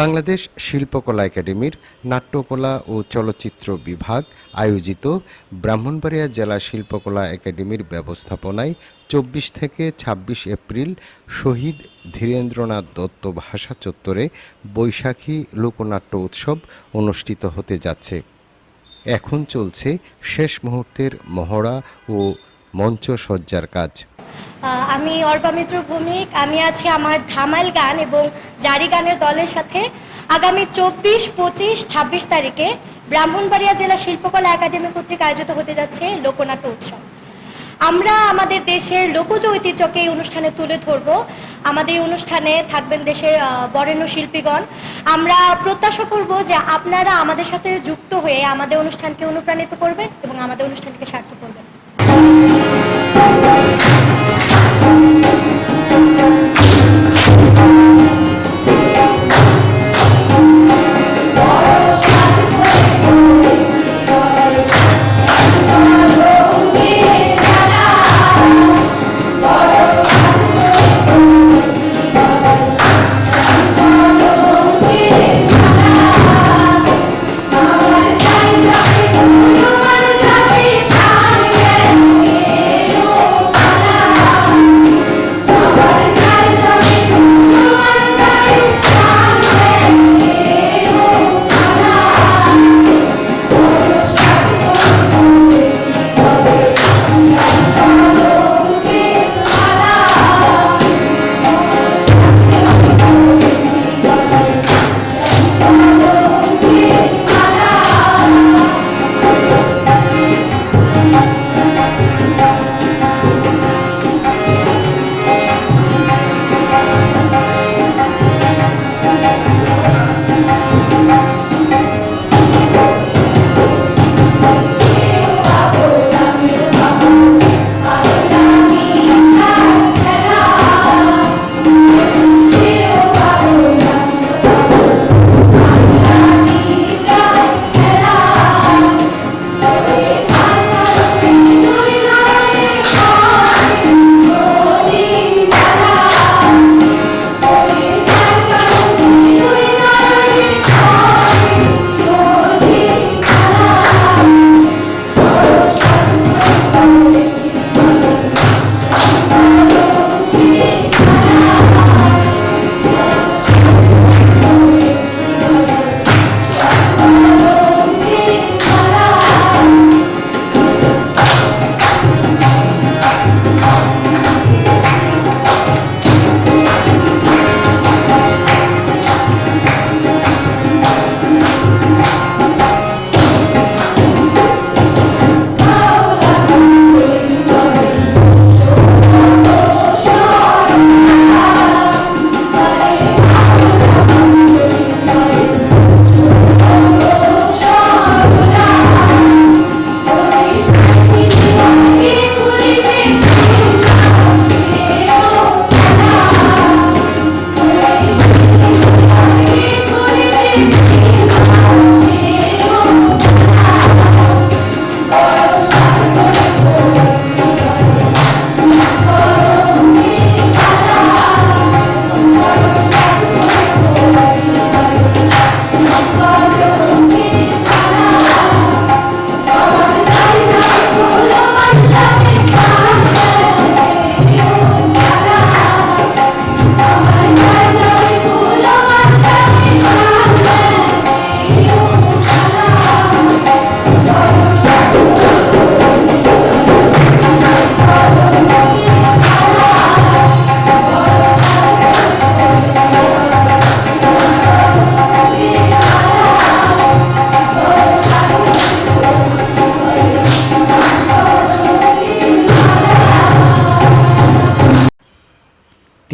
বাংলাদেশ শিল্পকলা একাডেমির নাট্যকলা ও চলচ্চিত্র বিভাগ আয়োজিত ব্রাহ্মণবাড়িয়া জেলা শিল্পকলা একাডেমির ব্যবস্থাপনায় চব্বিশ থেকে ২৬ এপ্রিল শহীদ ধীরেন্দ্রনাথ দত্ত ভাষা চত্বরে বৈশাখী লোকনাট্য উৎসব অনুষ্ঠিত হতে যাচ্ছে। এখন চলছে শেষ মুহূর্তের মহড়া ও মঞ্চ সজ্জার কাজ আমি অর্পা মিত্র ভৌমিক। আমি আছি আমার ধামাইল গান এবং জারি গানের দলের সাথে আগামী চব্বিশ, পঁচিশ, ছাব্বিশ তারিখে ব্রাহ্মণবাড়িয়া জেলা শিল্পকলা একাডেমি কর্তৃক আয়োজিত হতে যাচ্ছে লোকনাট্য উৎসব। আমরা আমাদের দেশের লোকজ ঐতিহ্যকে এই অনুষ্ঠানে তুলে ধরব। আমাদের এই অনুষ্ঠানে থাকবেন দেশের বরেণ্য শিল্পীগণ। আমরা প্রত্যাশা করব যে আপনারা আমাদের সাথে যুক্ত হয়ে আমাদের অনুষ্ঠানকে অনুপ্রাণিত করবেন এবং আমাদের অনুষ্ঠানকে সার্থক করবেন।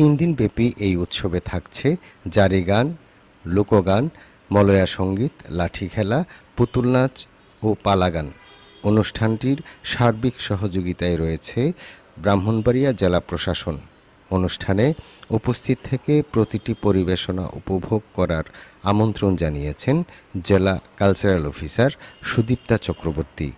তিন দিন ব্যাপী এই উৎসবে থাকছে জারি গান, লোকগান, মলয়া সংগীত, লাঠি খেলা, পুতুল নাচ ও পালাগান অনুষ্ঠানটির সার্বিক সহযোগিতায় রয়েছে ব্রাহ্মণবাড়িয়া জেলা প্রশাসন। অনুষ্ঠানে উপস্থিত থেকে প্রতিটি পরিবেশনা উপভোগ করার আমন্ত্রণ জানিয়েছেন জেলা কালচারাল অফিসার সুদীপ্তা চক্রবর্তী।